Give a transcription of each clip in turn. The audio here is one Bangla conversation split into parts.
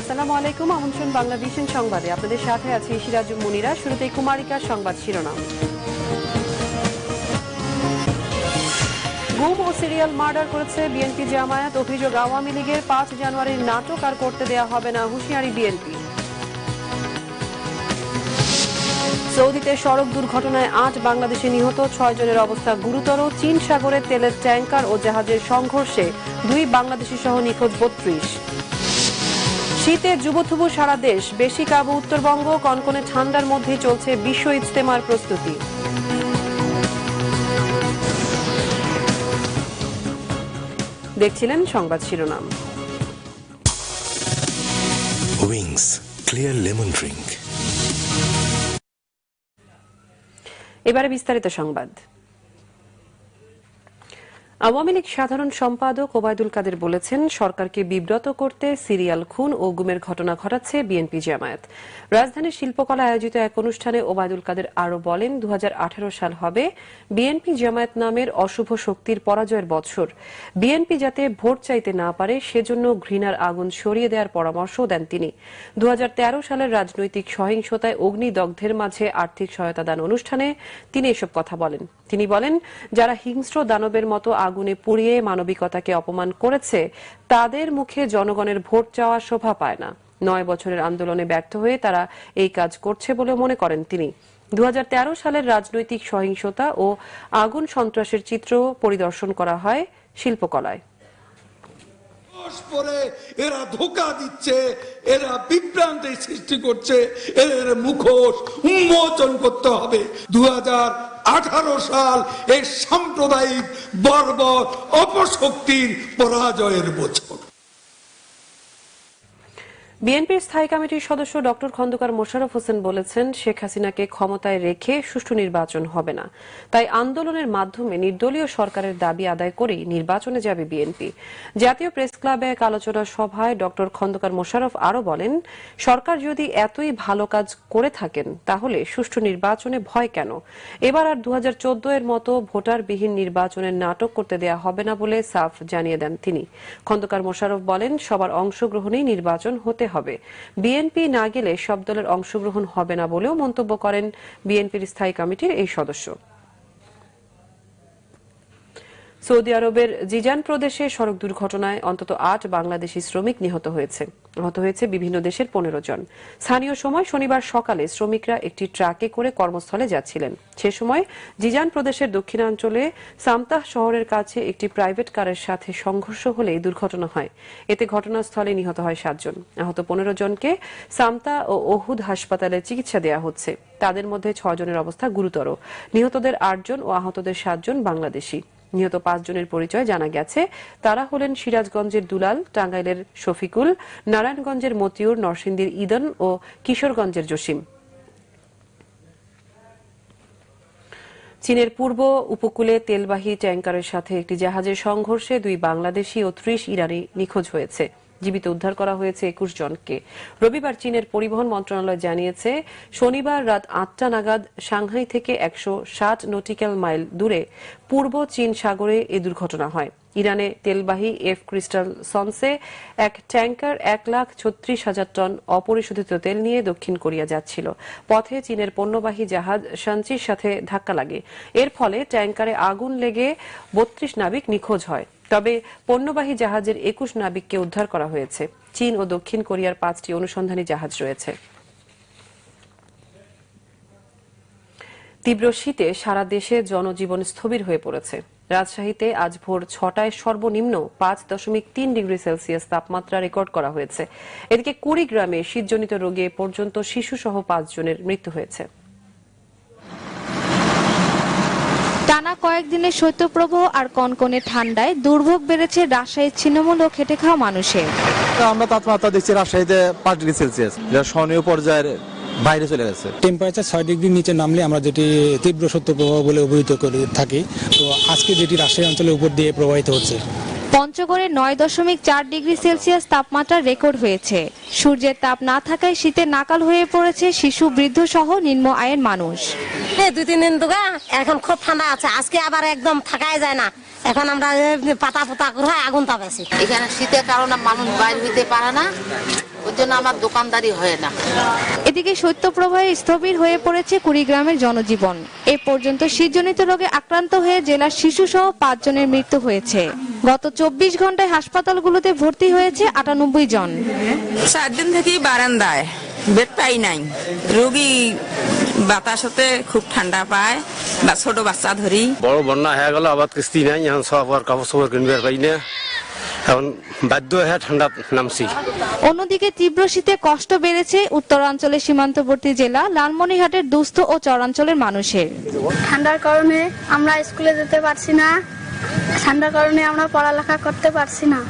আসসালামু আলাইকুম, আমন্ত্রণ বাংলা ভিশন সংবাদে। আপনাদের সাথে আছে সিরাজুল মুনিরা শুরুতেই কুমারিকার সংবাদ শিরোনাম। গুম ও সিরিয়াল মার্ডার করেছে বিএনপি জামায়াত। অভিযোগ আওয়ামী লীগের পাঁচ জানুয়ারির নাটক আর করতে দেয়া হবে না হুঁশিয়ারি বিএনপি। সৌদিতে সড়ক দুর্ঘটনায় আট বাংলাদেশে নিহত, ছয় জনের অবস্থা গুরুতর। চীন সাগরে তেলের ট্যাঙ্কার ও জাহাজের সংঘর্ষে দুই বাংলাদেশি সহ নিখোঁজ বত্রিশ। শীতে যুবথুবু সারা দেশ বেশি কাবু উত্তরবঙ্গ কনকনে ঠান্ডার মধ্যেই চলছে বিশ্ব ইজতেমার প্রস্তুতি। দেখছিলেন সংবাদ শিরোনাম। উইংস ক্লিয়ার লেমন ড্রিঙ্ক এবারে বিস্তারিত সংবাদ। আওয়ামী লীগ সাধারণ সম্পাদক ওবায়দুল কাদের বলেছেন, সরকারকে বিব্রত করতে সিরিয়াল খুন ও গুমের ঘটনা ঘটাচ্ছে বিএনপি জামায়াত। রাজধানীর শিল্পকলা আয়োজিত এক অনুষ্ঠানে ওবায়দুল কাদের আরও বলেন দু সাল হবে বিএনপি জামায়াত নামের অশুভ শক্তির পরাজয়ের বৎসর বিএনপি যাতে ভোট চাইতে না পারে, সেজন্য ঘৃণার আগুন সরিয়ে দেওয়ার পরামর্শ দেন তিনি। দু হাজার তেরো সালের রাজনৈতিক সহিংসতায় অগ্নিদগ্ধের মাঝে আর্থিক সহায়তা দান অনুষ্ঠানে তিনি এসব কথা বলেন। তিনি বলেন, যারা হিংস্র দানবের মতো আগুনে পুড়িয়ে মানবিকতাকে অপমান করেছে, তাদের মুখে জনগণের ভোট চাওয়া শোভা পায় না। নয় বছরের আন্দোলনে ব্যর্থ হয়ে তারা এই কাজ করছে বলে মনে করেন তিনি। দু হাজার তেরো সালের রাজনৈতিক সহিংসতা ও আগুন সন্ত্রাসের চিত্র পরিদর্শন করা হয় শিল্পকলায়। পরে এরা ধোকা দিচ্ছে, এরা বিভ্রান্তি সৃষ্টি করছে, এদের মুখোশ উন্মোচন করতে হবে। দু আঠারো সাল এই সাম্প্রদায়িক বর্বর অপশক্তির পরাজয়ের বছর। বিএনপির স্থায়ী কমিটির সদস্য ডক্টর খন্দকার মোশাররফ হোসেন বলেছেন, শেখ হাসিনাকে ক্ষমতায় রেখে সুষ্ঠু নির্বাচন হবে না। তাই আন্দোলনের মাধ্যমে নির্দলীয় সরকারের দাবি আদায় করেই নির্বাচনে যাবে বিএনপি। জাতীয় প্রেস ক্লাবে এক আলোচনা সভায় ডক্টর খন্দকার মোশাররফ আরও বলেন, সরকার যদি এতই ভালো কাজ করে থাকেন, তাহলে সুষ্ঠু নির্বাচনে ভয় কেন? এবার আর দু হাজার চোদ্দ এর মতো ভোটারবিহীন নির্বাচনের নাটক করতে দেয়া হবে না বলে সাফ জানিয়ে দেন তিনি। খন্দকার মোশাররফ বলেন, সবার অংশগ্রহণেই নির্বাচন হতে হবে। বিএনপি না গেলে সব দলের অংশগ্রহণ হবে না বলেও মন্তব্য করেন বিএনপির স্থায়ী কমিটির এই সদস্য। সৌদি আরবের জিজান প্রদেশে সড়ক দুর্ঘটনায় অন্তত আট বাংলাদেশি শ্রমিক নিহত হয়েছে। আহত হয়েছে বিভিন্ন দেশের পনেরো জন। স্থানীয় সময় শনিবার সকালে শ্রমিকরা একটি ট্রাকে করে কর্মস্থলে যাচ্ছিলেন। সে সময় জিজান প্রদেশের দক্ষিণাঞ্চলে সামতাহ শহরের কাছে একটি প্রাইভেট কারের সাথে সংঘর্ষ হলে দুর্ঘটনা হয়। এতে ঘটনাস্থলে নিহত হয় সাতজন আহত পনেরো জনকে সামতা ও ওহুদ হাসপাতালে চিকিৎসা দেওয়া হচ্ছে। তাদের মধ্যে ছজনের অবস্থা গুরুতর। নিহতদের আটজন ও আহতদের সাতজন বাংলাদেশি। নিহত পাঁচজনের পরিচয় জানা গেছে। তারা হলেন সিরাজগঞ্জের দুলাল, টাঙ্গাইলের শফিকুল, নারায়ণগঞ্জের মতিউর, নরসিংদীর ইদন ও কিশোরগঞ্জের জসিম। চীনের পূর্ব উপকূলে তেলবাহী ট্যাঙ্কারের সাথে একটি জাহাজের সংঘর্ষে দুই বাংলাদেশি ও ত্রিশ ইরানি নিখোঁজ হয়েছে। জীবিত উদ্ধার করা হয়েছে একুশ জনকে। রবিবার চীনের পরিবহন মন্ত্রণালয় জানিয়েছে, শনিবার রাত আটটা নাগাদ সাংহাই থেকে একশো ষাট নটিক্যাল মাইল দূরে পূর্ব চীন সাগরে এ দুর্ঘটনা হয়। ইরানে তেলবাহী এফ ক্রিস্টাল সনসে এক ট্যাঙ্কার এক লাখ ছত্রিশ হাজার টন অপরিশোধিত তেল নিয়ে দক্ষিণ কোরিয়া যাচ্ছিল। পথে চীনের পণ্যবাহী জাহাজ শাঞ্চির সাথে ধাক্কা লাগে। এর ফলে ট্যাঙ্কারে আগুন লেগে বত্রিশ নাবিক নিখোঁজ হয়। তবে পণ্যবাহী জাহাজের একুশ নাবিককে উদ্ধার করা হয়েছে। চীন ও দক্ষিণ কোরিয়ার পাঁচটি অনুসন্ধানী জাহাজ রয়েছে। তীব্র শীতে সারা দেশে জনজীবন স্থবির হয়ে পড়েছে। রাজশাহীতে আজ ভোর ছটায় সর্বনিম্ন পাঁচ দশমিক তিন ডিগ্রি সেলসিয়াস তাপমাত্রা রেকর্ড করা হয়েছে। এদিকে কুড়িগ্রামে শীতজনিত রোগে পর্যন্ত শিশুসহ পাঁচজনের মৃত্যু হয়েছে। টানা কয়েকদিনের শৈত্যপ্রবাহ আর কনকনে ঠান্ডায় দুর্ভোগ বেড়েছে রাজশাহীর ছিন্নমূল ও খেটে খাওয়া মানুষের। তো আমরা তাপমাত্রা দেখছি রাজশাহীতে পাঁচ ডিগ্রি সেলসিয়াস। যা সহনীয় পর্যায়ের বাইরে চলে গেছে। টেম্পারেচার ছয় ডিগ্রির নিচে নামলে আমরা যেটি তীব্র সত্য প্রবাহ বলে অভিহিত করে থাকি তো আজকে যেটি রাজশাহী অঞ্চলের উপর দিয়ে প্রবাহিত হচ্ছে। পঞ্চগড়ে নয় দশমিক চার ডিগ্রি সেলসিয়াস তাপমাত্রা রেকর্ড হয়েছে। সূর্যের তাপ না থাকায় শীতে নাকাল হয়ে পড়েছে শিশু বৃদ্ধ সহ নিম্ন আয়ের মানুষ। দুই তিন দিন দুগা এখন খুব ঠান্ডা আছে আজকে আবার একদম থাকাই যায় না। এখন আমরা পাতা পোতা করে আগুন তাপেছি। এখানে শীতের কারণে মানুষ বাইরে হইতে পারে না ওর জন্য আমার দোকানদারি হয় না। এদিকে শৈত্যপ্রবাহে স্থবির হয়ে পড়েছে কুড়িগ্রামের জনজীবন। এ পর্যন্ত শীতজনিত রোগে আক্রান্ত হয়ে জেলার শিশুসহ পাঁচজনের মৃত্যু হয়েছে। গত চব্বিশ ঘন্টায় হাসপাতালগুলোতে ভর্তি হয়েছে আটানব্বই জন। চার দিন থেকেই বারান্দায়। বেড পাই নাই। রোগী বাতাস হতে খুব ঠান্ডা পায় বা ছোট বাচ্চা ধরি বড় বন্যা হয়ে গেল আবার কিস্তি নাই এখন সব আর কাপড় সাপড় কিনবে পাই না এখন বাধ্য হয়ে ঠান্ডা নামছি। অন্যদিকে তীব্র শীতে কষ্ট বেড়েছে উত্তরাঞ্চলের সীমান্তবর্তী জেলা লালমনিরহাটের দুস্থ ও চরাঞ্চলের মানুষের। ঠান্ডার কারণে আমরা স্কুলে যেতে পারছি না। ঠান্ডার কারণে আমরা পড়ালেখা করতে পারছি না।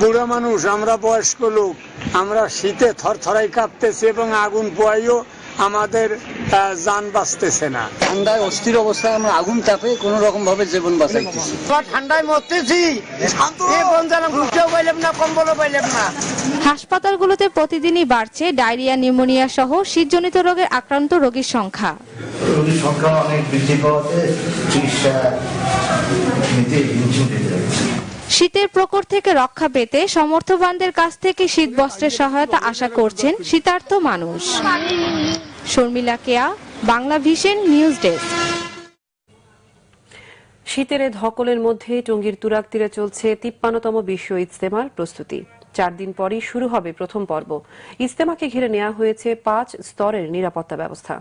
বুড়ো মানুষ আমরা বয়স্ক লোক। আমরা শীতে থরথরাই কাঁপতেছি এবং আগুন পোয়াইও আমাদের আহ, যান বাঁচতেছে না। ঠান্ডায় অস্থির অবস্থায় আমরা আগুন তাপে কোন রকম ভাবে জীবন বাঁচাইতেছি। ঠান্ডায় মরতেছি? ঘুরতেও পাইলাম না কম্বলও পাইলাম না। হাসপাতালগুলোতে প্রতিদিনই বাড়ছে ডায়রিয়া নিউমোনিয়া সহ শীতজনিত রোগের আক্রান্ত রোগীর সংখ্যা। রোগীর সংখ্যা অনেক বৃদ্ধি পাওয়াতে চিকিৎসা নিতে হিমশিম শীতের প্রকোপ থেকে রক্ষা পেতে সমর্থবানদের কাছ থেকে শীত বস্ত্রের সহায়তা আশা করছেন শীতার্থ মানুষ। Sharmila Keya, Bangla Vision news desk. শীতের ধকলের মধ্যে টঙ্গীর তুরাক তীরে চলছে তিপ্পান্নতম বিশ্ব ইজতেমার প্রস্তুতি। চার দিন পরই শুরু হবে প্রথম পর্ব। ইজতেমাকে ঘিরে নেওয়া হয়েছে পাঁচ স্তরের নিরাপত্তা ব্যবস্থা।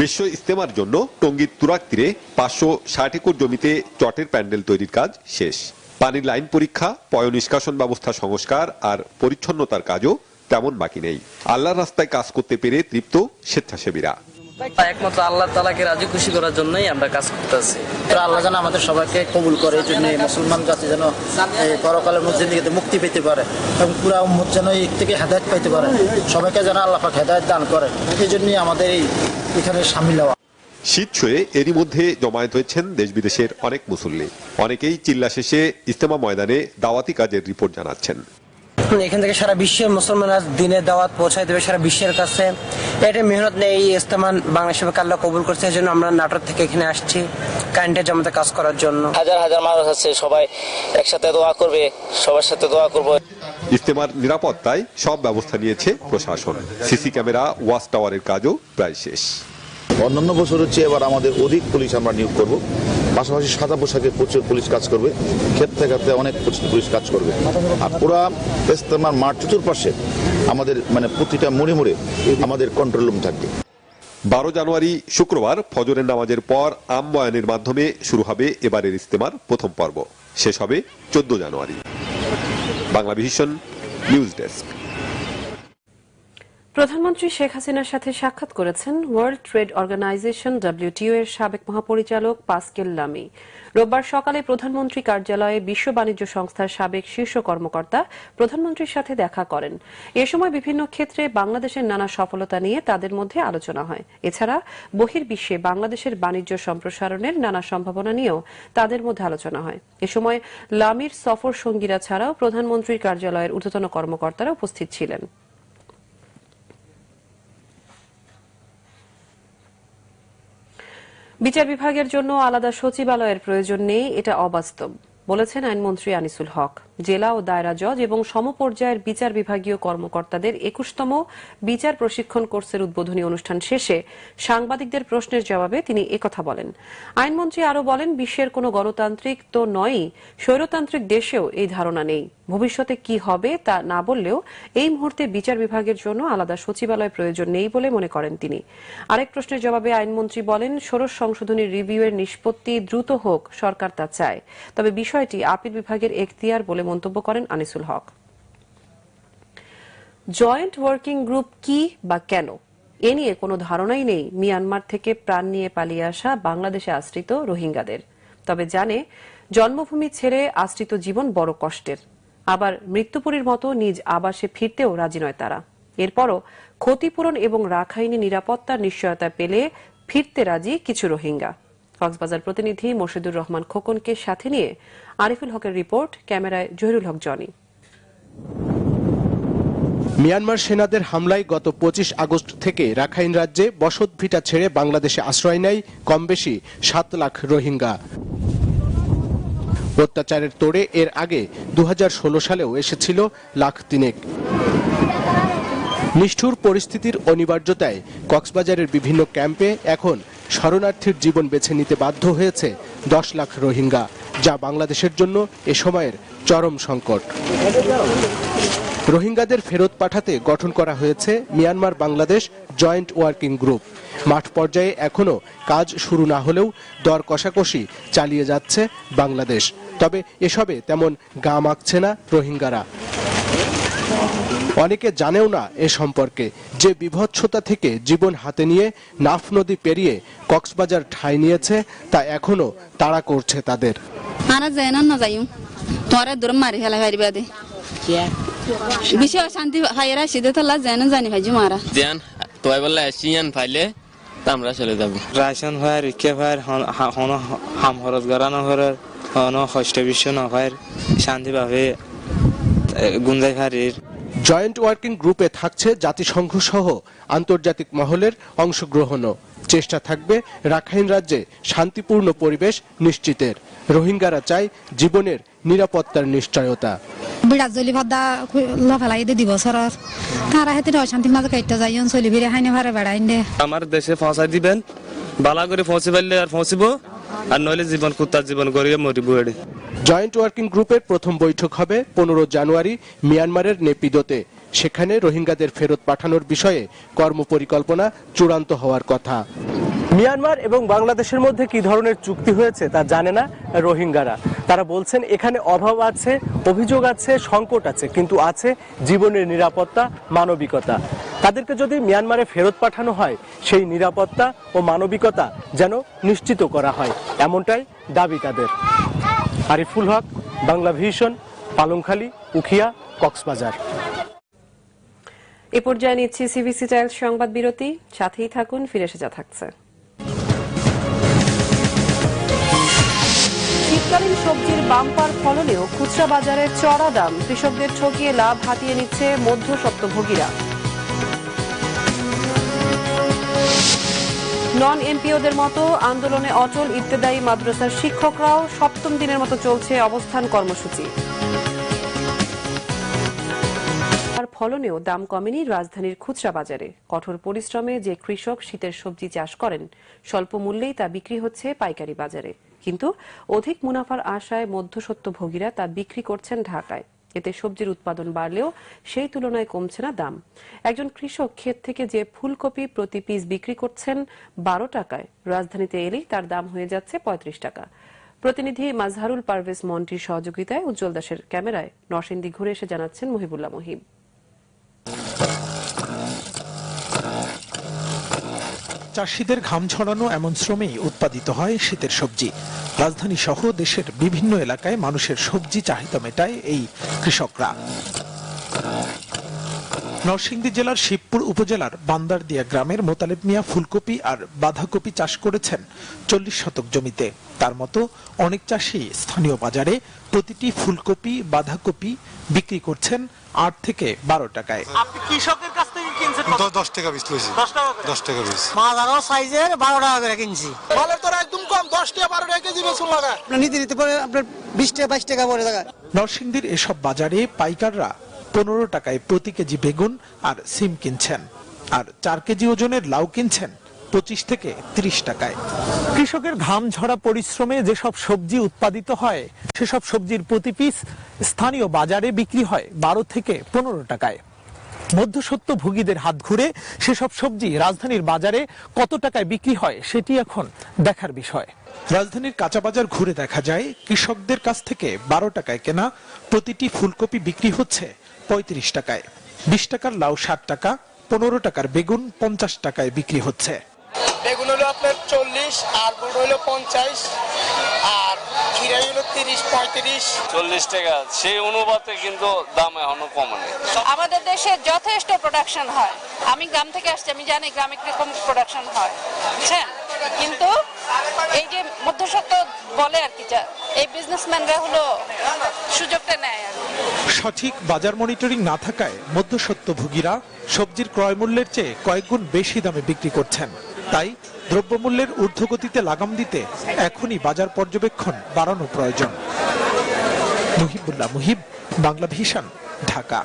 বিশ্ব ইস্তেমার জন্য টঙ্গীর তুরাক তীরে পাঁচশো ষাট একর জমিতে চটের প্যান্ডেল তৈরির কাজ শেষ। পানির লাইন পরীক্ষা, পয় নিষ্কাশন ব্যবস্থা সংস্কার আর পরিচ্ছন্নতার কাজও তেমন বাকি নেই। আল্লাহর রাস্তায় কাজ করতে পেরে তৃপ্ত স্বেচ্ছাসেবীরা। একমাত্র আল্লাহ তালাকে রাজি খুশি করার জন্যই আমরা কাজ করতেছি। আল্লাহ যেন আমাদের সবাইকে কবুল করে এই জন্য মুসলমান জাতি যেন পরকালের মধ্যে থেকে মুক্তি পেতে পারে এবং পুরা উম্মত যেন এই থেকে হেদায়ত পাইতে পারে। সবাইকে যেন আল্লাহ পাক হেদায়ত দান করে। এই জন্যই আমাদের এই এখানে সামিল হওয়া। শীত ছুঁয়ে এরই মধ্যে জমায়েত হয়েছেন দেশ বিদেশের অনেক মুসল্লি। অনেকেই চিল্লা শেষে ইস্তেমা ময়দানে দাওয়াতি কাজের রিপোর্ট জানাচ্ছেন। এখান থেকে সারা বিশ্বের মুসলমানরা দিনের দাওয়াত পৌঁছায় দেবে সারা বিশ্বের কাছে। এটা মেহনত নেই এই ইস্তেমান বাংলাদেশে আল্লাহ কবুল করছে এই জন্য আমরা নাটোর থেকে এখানে আসছি কারেন্টের জমাতে কাজ করার জন্য। হাজার হাজার মানুষ আছে সবাই একসাথে দোয়া করবে সবার সাথে দোয়া করব। ইস্তেমার নিরাপত্তায় সব ব্যবস্থা নিয়েছে প্রশাসন। সিসি ক্যামেরা ওয়াচ টাওয়ারের কাজও প্রায় শেষ। অন্যান্য বছর হচ্ছে এবার আমাদের অধিক পুলিশ আমরা নিয়োগ করব। পাশাপাশি সাদা পোশাকে প্রচুর পুলিশ কাজ করবে, ক্ষেত্রে ক্ষেত্রে অনেক প্রচুর পুলিশ কাজ করবে। আর পুরা ইস্তেমার মাঠ চতুর্পাশে আমাদের মানে প্রতিটা মোড়ে মোড়ে আমাদের কন্ট্রোল রুম থাকবে। বারো জানুয়ারি শুক্রবার ফজরের নামাজের পর আমবয়ানের মাধ্যমে শুরু হবে এবারের ইস্তেমার প্রথম পর্ব। শেষ হবে চোদ্দ January. Bangla Vision, news desk. প্রধানমন্ত্রী শেখ হাসিনার সাথে সাক্ষাৎ করেছেন ওয়ার্ল্ড ট্রেড অর্গানাইজেশন ডব্লিউটিও এর সাবেক মহাপরিচালক পাস্কেল লামি। রোববার সকালে প্রধানমন্ত্রী কার্যালয়ে বিশ্ব বাণিজ্য সংস্থার সাবেক শীর্ষ কর্মকর্তা প্রধানমন্ত্রীর সাথে দেখা করেন। এ সময় বিভিন্ন ক্ষেত্রে বাংলাদেশের নানা সফলতা নিয়ে তাদের মধ্যে আলোচনা হয়। এছাড়া বহির্বিশ্বে বাংলাদেশের বাণিজ্য সম্প্রসারণের নানা সম্ভাবনা নিয়েও তাদের মধ্যে আলোচনা হয়। এ সময় লামির সফর সঙ্গীরা ছাড়াও প্রধানমন্ত্রীর কার্যালয়ের ঊর্ধ্বতন কর্মকর্তারা উপস্থিত ছিলেন। বিচার বিভাগের জন্য আলাদা সচিবালয়ের প্রয়োজন নেই এটা অবাস্তব বলেছেন আইনমন্ত্রী আনিসুল হক। জেলা ও দায়রা জজ এবং সমপর্যায়ের বিচার বিভাগীয় কর্মকর্তাদের একুশতম বিচার প্রশিক্ষণ কোর্সের উদ্বোধনী অনুষ্ঠান শেষে সাংবাদিকদের প্রশ্নের জবাবে তিনি একথা বলেন। আইনমন্ত্রী আরও বলেন, বিশ্বের কোনো গণতান্ত্রিক তো নয়ই, স্বৈরতান্ত্রিক দেশেও এই ধারণা নেই। ভবিষ্যতে কি হবে তা না বললেও এই মুহূর্তে বিচার বিভাগের জন্য আলাদা সচিবালয় প্রয়োজন নেই বলে মনে করেন তিনি। আরেক প্রশ্নের জবাবে আইনমন্ত্রী বলেন, ষোড়শ সংশোধনী রিভিউয়ের নিষ্পত্তি দ্রুত হোক, সরকার তা চায়। তবে বিষয়টি আপিল বিভাগের এখতিয়ার বলে মন্তব্য করেন Anisul Haque. Joint working group কি বা কেন? এ নিয়ে কোনো ধারণাই নেই। মিয়ানমার থেকে প্রাণ নিয়ে পালিয়ে আসা বাংলাদেশে আশ্রিত রোহিঙ্গাদের। তবে জানে, জন্মভূমি ছেড়ে আশ্রিত জীবন বড় কষ্টের। আবার মৃত্যুপুরীর মতো নিজ আবাসে ফিরতেও রাজি নয় তারা। এরপরও ক্ষতিপূরণ এবং রাখাইনি নিরাপত্তার নিশ্চয়তা পেলে ফিরতে রাজি কিছু রোহিঙ্গা। কক্সবাজার প্রতিনিধি মোর্শেদুর রহমান খোকনকে সাথে নিয়ে আরিফুল হকের রিপোর্ট, ক্যামেরায় জহিরুল হক, জনি। মিয়ানমার সেনাদের হামলায় গত পঁচিশ আগস্ট থেকে রাখাইন রাজ্যে বসত ভিটা ছেড়ে বাংলাদেশে আশ্রয় নেয় কম বেশি সাত লাখ রোহিঙ্গা। অত্যাচারের তোড়ে এর আগে দু হাজার ষোলো সালেও এসেছিল লাখ তিনেক। নিষ্ঠুর পরিস্থিতির অনিবার্যতায় কক্সবাজারের বিভিন্ন ক্যাম্পে এখন শরণার্থীর জীবন বেছে নিতে বাধ্য হয়েছে দশ লাখ রোহিঙ্গা, যা বাংলাদেশের জন্য এ সময়ের চরম সংকট। রোহিঙ্গাদের ফেরত পাঠাতে গঠন করা হয়েছে Myanmar Bangladesh joint working group. মাঠ পর্যায়ে এখনও কাজ শুরু না হলেও দর কষাকষি চালিয়ে যাচ্ছে বাংলাদেশ। তবে এসবে তেমন গা মাখছে না রোহিঙ্গারা। অনেকে জানেও না এ সম্পর্কে। যে বিভৎসতা থেকে জীবন হাতে নিয়ে নাফ নদী পেরিয়ে কক্সবাজার ঠাঁই নিয়েছে তা এখনও তাড়া করছে তাদের। আরা যায় না না দূর মারি হারি বাদে। শান্তি হাইরা যায় না জানি ভাইজু মারা। দেন তোই বললে আসিয়ান ফাইলে আমরা চলে যাব। রাশন রিকে হন হাম হরত হরত হন হষ্ট বিশ্ব নয় শান্তিভাবে গুঞ্জাই হারির জয়েন্ট ওয়ার্কিং গ্রুপে থাকছে জাতিসংঘ সহ আন্তর্জাতিক মহলের অংশগ্রহণও। চেষ্টা থাকবে রাখাইন রাজ্যে শান্তিপূর্ণ পরিবেশ নিশ্চিতের। রোহিঙ্গারা চায় জীবনের নিরাপত্তার নিশ্চয়তা। বিরাট জলি ভাদা লফেলাই দে দিব সরর তারা হেতে অশান্তির মাঝে কাইটা যাই চলি বিরে হাইনে ভারে বেড়াইন দে। আমার দেশে পৌঁছাই দিবেন বালা করে পৌঁছে পারলে আর পৌঁছিব আর নইলে জীবন, কুত্তার জীবন গড়িয়ে মরিব জয়েন্ট ওয়ার্কিং গ্রুপের প্রথম বৈঠক হবে পনেরো জানুয়ারি মিয়ানমারের নেপিদোতে। সেখানে রোহিঙ্গাদের ফেরত পাঠানোর বিষয়ে কর্মপরিকল্পনা চূড়ান্ত হওয়ার কথা। মিয়ানমার এবং বাংলাদেশের মধ্যে কি ধরনের চুক্তি হয়েছে তা জানে না রোহিঙ্গারা। তারা বলছেন, এখানে অভাব আছে, অভিযোগ আছে, সংকট আছে, কিন্তু আছে জীবনের নিরাপত্তা, মানবিকতা। তাদেরকে যদি মিয়ানমারে ফেরত পাঠানো হয়, সেই নিরাপত্তা ও মানবিকতা যেন নিশ্চিত করা হয়, এমনটাই দাবি তাদের। আরিফুল হক, বাংলা ভিশন, পালংখালী, উখিয়া, কক্সবাজার। এ পর্যায়ে নিচ্ছি সিবিসি টাইলস সংবাদ বিরতি। সাথেই থাকুন, ফিরে এসে যা থাকছে। শীতকালীন সবজির বাম্পার ফলনেও খুচরা বাজারে চড়া দাম কৃষকদের ঠকিয়ে লাভ হাতিয়ে নিচ্ছে মধ্যস্বত্বভোগীরা নন এমপিওদের মতো আন্দোলনে অচল ইত্তেদায়ী মাদ্রাসার শিক্ষকরাও সপ্তম দিনের মতো চলছে অবস্থান কর্মসূচি। ফলনেও দাম কমেনি রাজধানীর খুচরা বাজারে। কঠোর পরিশ্রমে যে কৃষক শীতের সবজি চাষ করেন, স্বল্প মূল্যেই তা বিক্রি হচ্ছে পাইকারি বাজারে। কিন্তু অধিক মুনাফার আশায় মধ্যস্বত্বভোগীরা তা বিক্রি করছেন ঢাকায়। এতে সবজির উৎপাদন বাড়লেও সেই তুলনায় কমছে না দাম। একজন কৃষক ক্ষেত থেকে যে ফুলকপি প্রতি পিস বিক্রি করছেন বারো টাকায়, রাজধানীতে এলেই তার দাম হয়ে যাচ্ছে পঁয়ত্রিশ টাকা। প্রতিনিধি মাজহারুল পারভেজ মন্টির সহযোগিতায় উজ্জ্বল দাসের ক্যামেরায় নরসিংদী ঘুরে এসে জানাচ্ছেন মহিবুল্লাহ মহিব চাষিদের ঘাম ছড়ানো এমন শ্রমেই উৎপাদিত হয় শীতের সবজি। রাজধানী সহ দেশের বিভিন্ন এলাকায় মানুষের সবজি চাহিদা মেটায় এই কৃষকরা। নরসিংদী জেলার শিবপুর উপজেলার বান্দারদিয়া গ্রামের মোতালেব মিয়া ফুলকপি আর বাঁধাকপি চাষ করেছেন চল্লিশ শতক জমিতে। তার মতো অনেক চাষি স্থানীয় বাজারে প্রতিটি ফুলকপি, বাঁধাকপি বিক্রি করছেন আট থেকে বারো টাকায়। কৃষকের কাছ থেকে কিনছেন দশ টাকা পিস লইছি। দশ টাকা করে? দশ টাকা পিস মাছ আরও সাইজের বারো টাকা করে কিনছি। মালের তোর একদম কম দশ টাকা বারো টাকা কেজি বেসুন লাগা। আপনার নিতে নিতে পরে আপনার বিশ টাকা বাইশ টাকা পরে টাকা নরসিংদীর এসব বাজারে পাইকাররা পনেরো টাকায় প্রতি কেজি বেগুন আর সিম কিনছেন। আর চার কেজি ওজনের লাউ কিনছেন পঁচিশ থেকে তিরিশ টাকায়। কৃষকের ঘাম ঝরা পরিশ্রমে যেসব সবজি উৎপাদিত হয় সেসব সবজির প্রতি পিস স্থানীয় বাজারে বিক্রি হয় বারো থেকে পনেরো টাকায়। মধ্যসত্ত্ব ভোগীদের হাত ঘুরে সেসব সবজি রাজধানীর বাজারে কত টাকায় বিক্রি হয় সেটি এখন দেখার বিষয়। রাজধানীর কাঁচা বাজার ঘুরে দেখা যায়, কৃষকদের কাছ থেকে বারো টাকায় কেনা প্রতিটি ফুলকপি বিক্রি হচ্ছে পঁয়ত্রিশ টাকায়। বিশ টাকার লাউ ষাট টাকা, পনেরো টাকার বেগুন পঞ্চাশ টাকায় বিক্রি হচ্ছে। বেগুন হলো আপনার চল্লিশ আর বুট হলো পঞ্চাশ আর খিরাই হলো তিরিশ পঁয়ত্রিশ। চল্লিশ টাকা। সেই অনুপাতে কিন্তু দাম এখনও কমেনি আমাদের দেশে যথেষ্ট প্রোডাকশন হয়। আমি গ্রাম থেকে আসছি আমি জানি গ্রামে কীরকম প্রোডাকশন হয়। বুঝছেন? কিন্তু এই যে মধ্যসত্ত্ব বলে আর কি যা এই বিজনেসম্যানরা হলো সুযোগটা নেয় আর সঠিক বাজার মনিটরিং না থাকায় মধ্যসত্ত্বভোগীরা সবজির ক্রয় মূল্যের চেয়ে কয়েকগুণ বেশি দামে বিক্রি করছেন। তাই দ্রব্যমূল্যের ঊর্ধ্বগতিতে লাগাম দিতে এখনই বাজার পর্যবেক্ষণ বাড়ানো প্রয়োজন। মুহিবুল্লাহ মুহিব বাংলা ভিশন ঢাকা।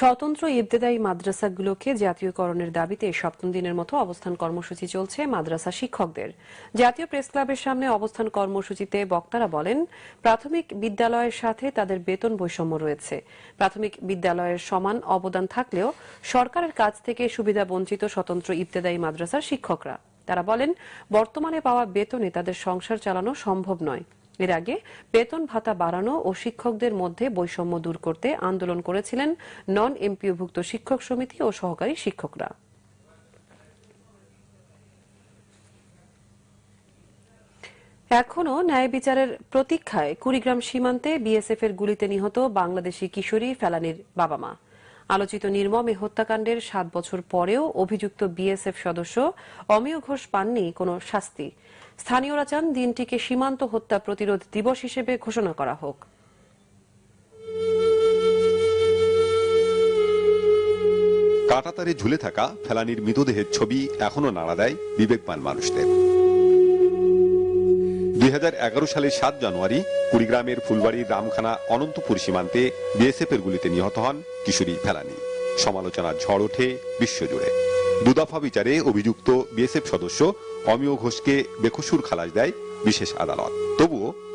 স্বতন্ত্র ইবতেদায়ী মাদ্রাসাগুলোকে জাতীয়করণের দাবিতে সপ্তম দিনের মতো অবস্থান কর্মসূচি চলছে মাদ্রাসা শিক্ষকদের। জাতীয় প্রেস ক্লাবের সামনে অবস্থান কর্মসূচিতে বক্তারা বলেন, প্রাথমিক বিদ্যালয়ের সাথে তাদের বেতন বৈষম্য রয়েছে। প্রাথমিক বিদ্যালয়ের সমান অবদান থাকলেও সরকারের কাছ থেকে সুবিধা বঞ্চিত স্বতন্ত্র ইবতেদায়ী মাদ্রাসার শিক্ষকরা। তারা বলেন, বর্তমানে পাওয়া বেতনে তাদের সংসার চালানো সম্ভব নয়। এর আগে বেতন ভাতা বাড়ানো ও শিক্ষকদের মধ্যে বৈষম্য দূর করতে আন্দোলন করেছিলেন নন এমপিওভুক্ত শিক্ষক সমিতি ও সহকারী শিক্ষকরা। এখনও ন্যায় বিচারের প্রতীক্ষায় কুড়িগ্রাম সীমান্তে বিএসএফ এর গুলিতে নিহত বাংলাদেশি কিশোরী ফেলানির বাবা মা আলোচিত নির্মম এ হত্যাকাণ্ডের সাত বছর পরেও অভিযুক্ত বিএসএফ সদস্য অমিয় ঘোষ পাননি কোনো শাস্তি। স্থানীয়রা চান দিনটিকে সীমান্ত হত্যা প্রতিরোধ দিবস হিসেবে ঘোষণা করা হোক। কাঁটাতারে ঝুলে থাকা ফেলানির মৃতদেহের ছবি এখনও নাড়া দেয় বিবেকবান মানুষদের। দুই হাজার এগারো সালের সাত জানুয়ারি কুড়িগ্রামের ফুলবাড়ির রামখানা অনন্তপুর সীমান্তে বিএসএফ এর গুলিতে নিহত হন কিশোরী ফেলানি। সমালোচনার ঝড় ওঠে বিশ্বজুড়ে। দুদফা বিচারে অভিযুক্ত বিএসএফ সদস্য অমিয় ঘোষকে বেকসুর খালাস দেয় বিশেষ আদালত। তবুও